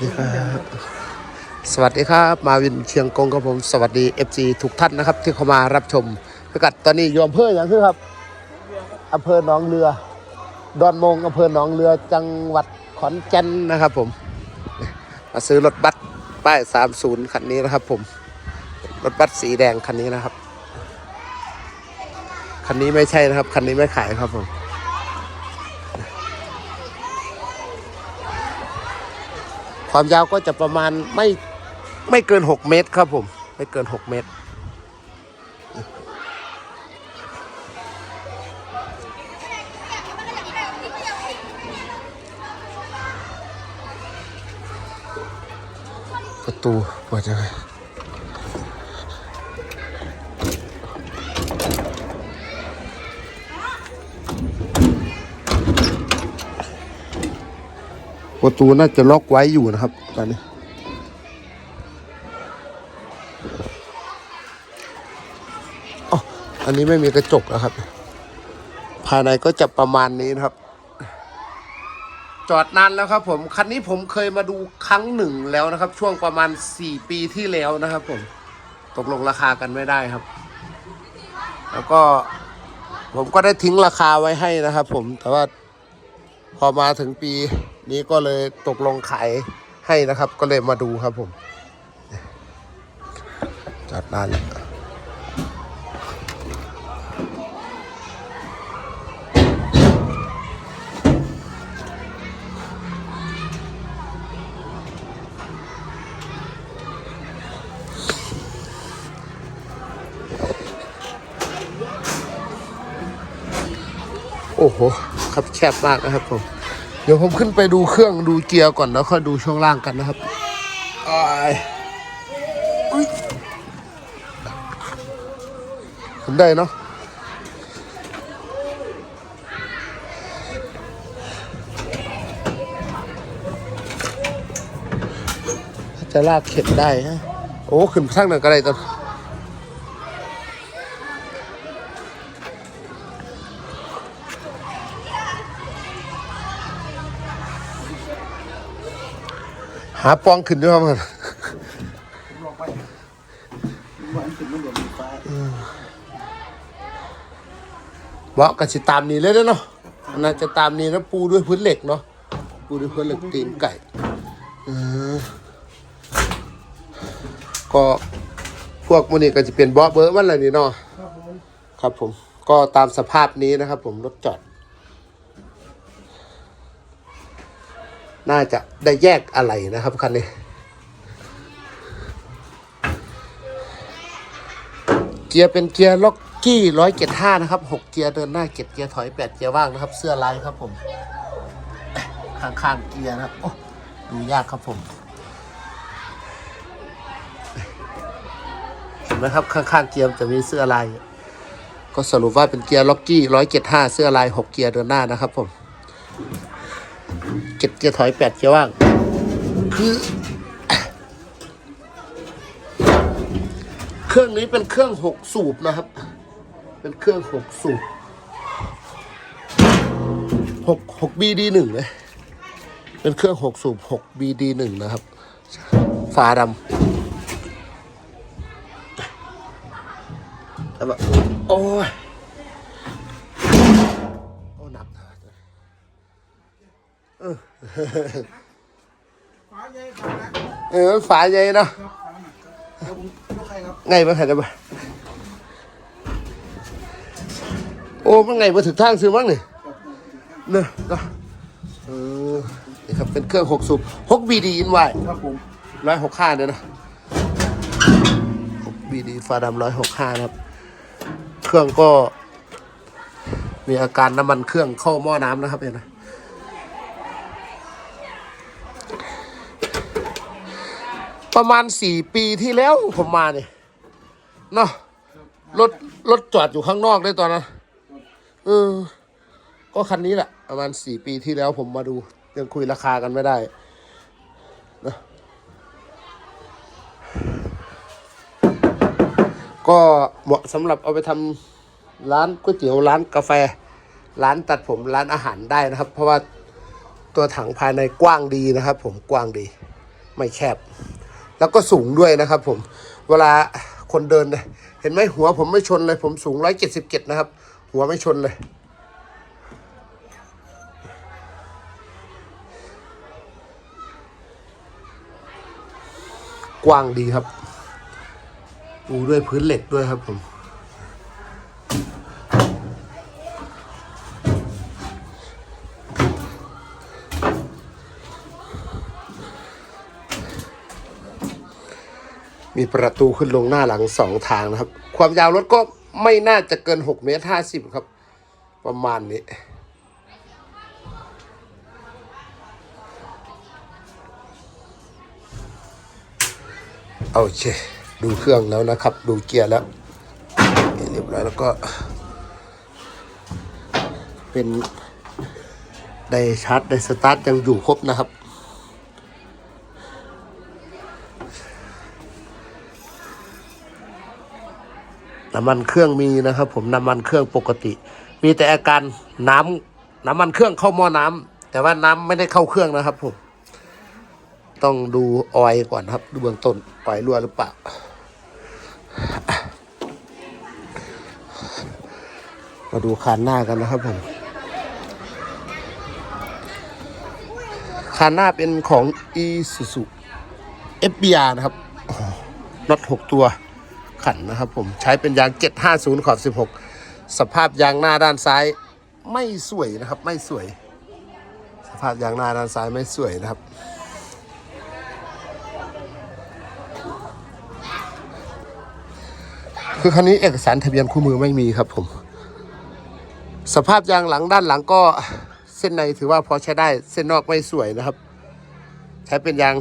ดีครับสวัสดีครับ มาวินเชียงกงครับผมสวัสดี FC ทุกท่านนะครับ ที่เข้ามารับชมพิกัดตอนนี้อยู่อำเภออย่างคือครับอำเภอหนองเรือ ดอนมงอำเภอหนองเรือจังหวัดขอนแก่นนะครับ ผมมาซื้อรถบัสป้าย 30 คันนี้นะครับ ผมรถบัสสีแดงคันนี้นะครับ คันนี้ไม่ใช่นะครับ คันนี้ไม่ขายครับผม ความยาวก็จะประมาณไม่ไม่เกิน 6 เมตรครับผม ไม่เกิน 6 เมตร ประตูเปิดยังไง ประตูน่าจะล็อกไว้อยู่นะครับ ตอนนี้อ๋ออันนี้ไม่มีกระจกนะครับ ภายในก็จะประมาณนี้นะครับ จอดนานแล้วครับ ผม คันนี้ผมเคยมาดูครั้งหนึ่งแล้วนะครับ ช่วงประมาณ4ปีที่แล้วนะครับ ผม ตกลงราคากันไม่ได้ครับ แล้วก็ผมก็ได้ทิ้งราคาไว้ให้นะครับ ผม แต่ว่าพอมาถึงปี นี้ก็เลยตกลงขายให้นะครับ ก็เลยมาดูครับผมจอดนานแล้วโอ้โห ครับแคบมากนะครับผม เดี๋ยวผมขึ้นไปดูเครื่องดูเกียร์ก่อนแล้วค่อยดูช่วงล่างกันนะครับอ้ายอุ๊ยขึ้นได้เนาะถ้าจะลากเข็นได้ฮะโอ้ขึ้นทางหนึ่งก็ได้ตอน หาปองขึ้นด้วยครับมันเบาะก็สิตามนี้เลยเด้อเนาะอันน่าจะตามนี้แล้วปูด้วยพื้นเหล็กเนาะปูด้วยพื้นเหล็กตีนไก่ก็พวกมันนี่ก็จะเป็นเบาะเบอร์มันอะไรนี่เนาะครับผม ก็ตามสภาพนี้นะครับผมรถจอด น่าจะได้แยกอะไรนะครับคันนี้ เกียร์เป็นเกียร์ล็อกกี้ร้อยเจ็ดห้านะครับหกเกียร์เดินหน้าเจ็ดเกียร์ถอยแปดเกียร์ว่างนะครับ เสื้อลายครับผม ข้างๆเกียร์นะโอ้ดูยากครับผมเห็นไหมครับข้างๆเกียร์จะมีเสื้อลายก็สรุปว่าเป็นเกียร์ล็อกกี้ร้อยเจ็ดห้าเสื้อลายหกเกียร์เดินหน้านะครับผม จะถอยแปดเกียร์ว่างคือเครื่องนี้เป็นเครื่องหกสูบนะครับ เป็นเครื่องหกสูบหกหกบีดีหนึ่งเลยเป็นเครื่องหกสูบหกบีดีหนึ่งนะครับ ฝาดำ ฟ้าใหญ่ฟ้านักเออฝาใหญ่เนาะครับฟ้าหนักครับเดี๋ยวผมยกให้ครับไงบ้างครับบ้างโอ้มันไงมาถึงทางซื้อมั้งนี่เนอะเนาะเออนี่ครับเป็นเครื่องหกสูบหกบีดีอินไวครับผมร้อยหกห้าเนี่ยนะหกบีดีฟ้าดำร้อยหกห้านะครับ เครื่องก็ มีอาการน้ำมันเครื่องเข้าหม้อน้ำนะครับเนี่ยนะ ประมาณสี่ปีที่แล้วผมมาเนี่ยเนาะรถรถจอดอยู่ข้างนอกเลยตอนนั้นเออ ก็คันนี้แหละ ประมาณสี่ปีที่แล้วผมมาดู ยังคุยราคากันไม่ได้นะก็เหมาะสำหรับเอาไปทำร้านก๋วยเตี๋ยวร้านกาแฟ ร้านตัดผมร้านอาหารได้นะครับ เพราะว่าตัวถังภายในกว้างดีนะครับ ผมกว้างดี ไม่แคบ แล้วก็สูงด้วยนะครับ ผม เวลาคนเดินเนี่ยเห็นไหมหัวผมไม่ชนเลย ผมสูงร้อยเจ็ดสิบเจ็ดนะครับ หัวไม่ชนเลย กว้างดีครับ ปูด้วยพื้นเหล็กด้วยครับผม มีประตูขึ้นลงหน้าหลังสองทางนะครับ ความยาวรถก็ไม่น่าจะเกินหกเมตรห้าสิบครับ ประมาณนี้ โอเค ดูเครื่องแล้วนะครับ ดูเกียร์แล้วเรียบร้อยแล้วก็ เป็น ได้ชาร์จได้สตาร์ทยังอยู่ครบนะครับ น้ำมันเครื่องมีนะครับ ผมน้ำมันเครื่องปกติ มีแต่อาการน้ำน้ำมันเครื่องเข้าหม้อน้ำแต่ว่าน้ำไม่ได้เข้าเครื่องนะครับผมต้องดูออยก่อนครับ ดูเบื้องต้นออยรั่วหรือเปล่ามาดูคานหน้ากันนะครับผมคานหน้าเป็นของ Isuzu FBR นะครับน็อต6ตัว ขันนะครับผมใช้เป็นยาง 750 ขอบ 16 สภาพยางหน้าด้านซ้ายไม่สวยนะครับ ไม่สวย สภาพยางหน้าด้านซ้ายไม่สวยนะครับ คือคันนี้เอกสารทะเบียนคู่มือไม่มีครับผม สภาพยางหลังด้านหลังก็เส้นในถือว่าพอใช้ได้เส้นนอกไม่สวยนะครับ ใช้เป็นยาง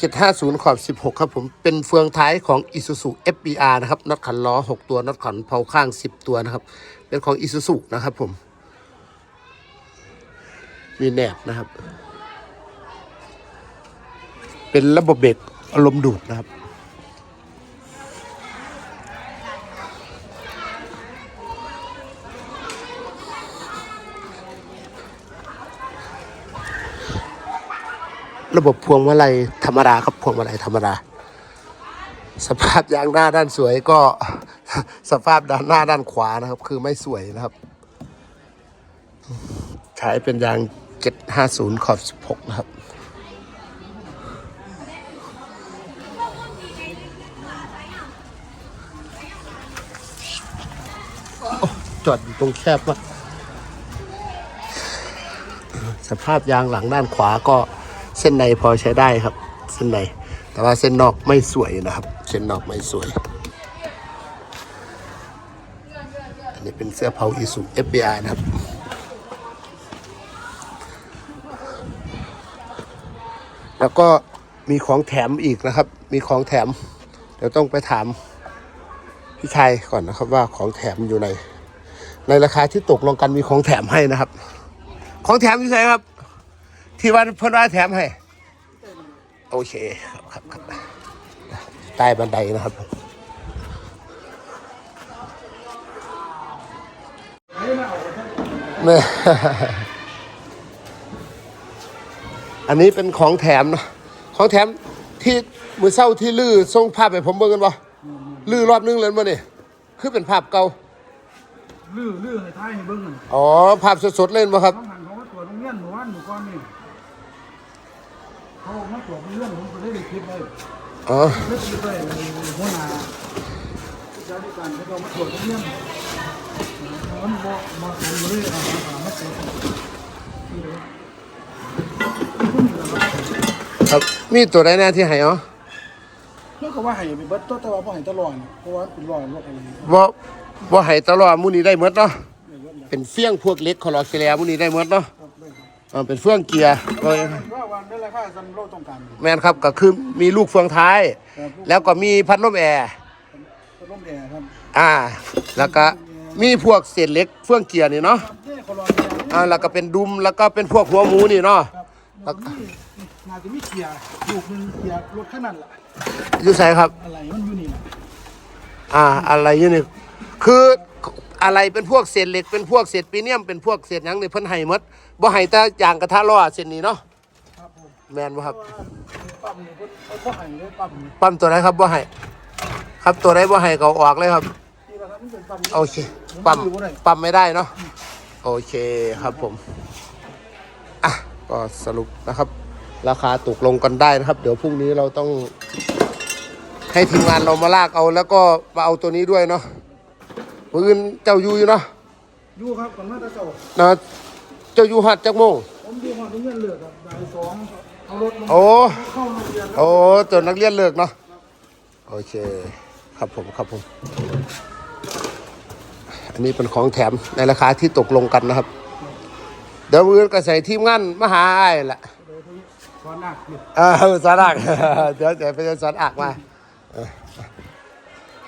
750 ขอบ 16 ครับผม เป็นเฟืองท้ายของ Isuzu FBR นะครับ น็อตขันล้อ 6 ตัว น็อตขันเผาข้าง 10 ตัวนะครับ เป็นของ Isuzu นะครับผม มีแหนบนะครับ เป็นระบบเบรกอารมณ์ดูดนะครับ ระบบพวงมาลัยธรรมดาครับพวงมาลัยธรรมดา สภาพยางหน้าด้านสวยก็สภาพด้านหน้าด้านขวานะครับ คือไม่สวยนะครับ ใช้เป็นยาง 750 ขอบ 16 นะครับจอดอยู่ตรงแคบมากสภาพยางหลังด้านขวาก็ เส้นในพอใช้ได้ครับ เส้นใน แต่ว่าเส้นนอกไม่สวยนะครับ เส้นนอกไม่สวย อันนี้เป็นเสื้อเผาอีสุ FBI นะครับแล้วก็มีของแถมอีกนะครับ มีของแถม เดี๋ยวต้องไปถามพี่ชายก่อนนะครับว่าของแถมอยู่ใน ในราคาที่ตกลงกันมีของแถมให้นะครับ ของแถมอยู่ไหนครับ ที่วันเพิ่นว่าแถมให้ โอเคครับครับครับใต้บันไดนะครับเนี่ยอันนี้เป็นของแถมนะของแถมที่มือเศร้าที่ลื้อส่งภาพไปผมเบิ่งกันบ่ลื้อรอบนึงเลยมั้เนี่ยคือเป็นภาพเก่าลื้อลื้อให้ท้ายให้เบิ่งกันอ๋อ ภาพสดๆเล่นบ่ครับ เขามาตรวจโรงเรียนผมก็ได้คลิปไว้อ๋อได้คลิปไว้หัวหน้าเจ้าที่การเขามาตรวจโรงเรียนมันบ่บ่สมเลยอ่ามาตรวจนี่เลยคุณนี่ล่ะครับครับมีตัวใดแน่ที่ให้อ๋อเพื่อก็ว่าให้ไปเบิดตัวแต่ว่าบ่ให้ตลอดเพราะว่าเป็นรอยรถอะไรบ่บ่ให้ตลอดมื้อนี้ได้หมดเนาะเนี่ยเบิดแล้วเป็นเฟี้ยงพวกเล็กคอลอสเตรเลียมื้อนี้ได้หมดเนาะครับได้ครับอ่าเป็นเฟื่องเกียร์ก็ ว่าวันได้ราคาซ้ำโลกต้องการแม่นครับก็คือมีลูกเฟืองท้าย ครับแล้วก็มีพัดลมแอร์พัดลมแอร์ครับอ่า แล้วก็มีพวกเศษเหล็กเฟื่องเกียร์นี่เนาะครับเนี่ยเขารอเนี่ยอ่าแล้วก็เป็นดุมแล้วก็เป็นพวกหัวหมูนี่เนาะ ครับแล้วก็มีน่าจะมีเกียร์ลูกหนึงเกียร์รถขนาดละอยู่ไสครับ อะไรมันอยู่นี่แหละอ่า อะไรอยู่นี่คืออะไรเป็นพวกเศษเหล็กเป็นพวกเศษปีเนียมเป็นพวกเศษหยังนี่เพิ่นให้หมดบ่ให้แต่ยางกระทะล้อเส้นนี้เนาะครับผม แม่นบ่ครับเพราะว่านี่เพิ่นเพิ่นบ่ให้เลยปั๊มนี่ปั๊มตัวไหนครับบ่ให้ครับตัวไหนบ่ให้ก็เอาออกเลยครับ นี่แหละครับมันเป็นปั๊มโอเค ปั๊มอยู่บ่ได้ปั๊มไม่ได้เนาะ โอเคครับผม อะ ก็สรุปนะครับ ราคาตกลงกันได้นะครับ เดี๋ยวพรุ่งนี้เราต้อง ให้ทีมงานเรามาลากเอา แล้วก็มาเอาตัวนี้ด้วยเนาะมืออื่นเจ้าอยู่อยู่เนาะอยู่ครับก่อนมาแตะเจ้านะเจ้าอยู่หัดจักโมงผมอยู่ห้องโรงเรียนเลือกครับบ่ายสองเอารถลง โอ้เข้าโรงเรียนครับโอ้จนนักเรียนเลิกเนาะโอเค ครับผมครับผม อันนี้เป็นของแถมในราคาที่ตกลงกันนะครับ เดี๋ยวมืออนก็ใส่ทีมงานมาหาไอ้ายแหละเดี๋ยวพี่ขอหนักอยู่เออสอนอักเดี๋ยวเดี๋ยวไปสอนอักมา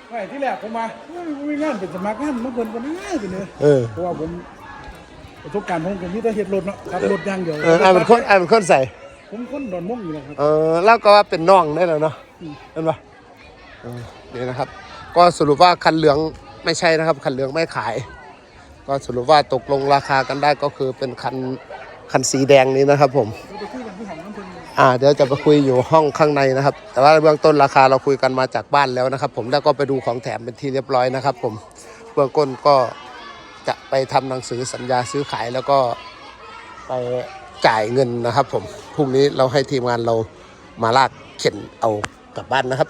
ไม่ที่แรกผมมาเฮ้ยผมมีงานเป็นสมัครงานมาเพิ่นบ่ได้เป็นเลยเออเพราะว่าผมประสบการณ์ผมผมมีแต่เฮ็ดรถเนาะขับรถอย่างเดียวเออไอ้ายเป็นคนไอ้ายเป็นคนใส่ ผมคนดอนม่วงอยู่นะครับ เออแล้วก็ว่าเป็นน้องได้แล้วเนาะเห็นปะเออนี่นะครับ ก็สรุปว่าคันเหลืองไม่ใช่นะครับ คันเหลืองไม่ขาย ก็สรุปว่าตกลงราคากันได้ก็คือเป็นคันคันสีแดงนี้นะครับ ผมเราไปคุยกันที่ห้องน้ำเพิ่นเลยอ่าเดี๋ยวจะไปคุยอยู่ห้องข้างในนะครับ แต่ว่าเบื้องต้นราคาเราคุยกันมาจากบ้านแล้วนะครับ ผมแล้วก็ไปดูของแถมเป็นที่เรียบร้อยนะครับ ผมเบื้องต้นก็จะไปทำหนังสือสัญญาซื้อขายแล้วก็ไปจ่ายเงินนะครับผม พรุ่งนี้เราให้ทีมงานเรามาลากเข็นเอากลับบ้านนะครับ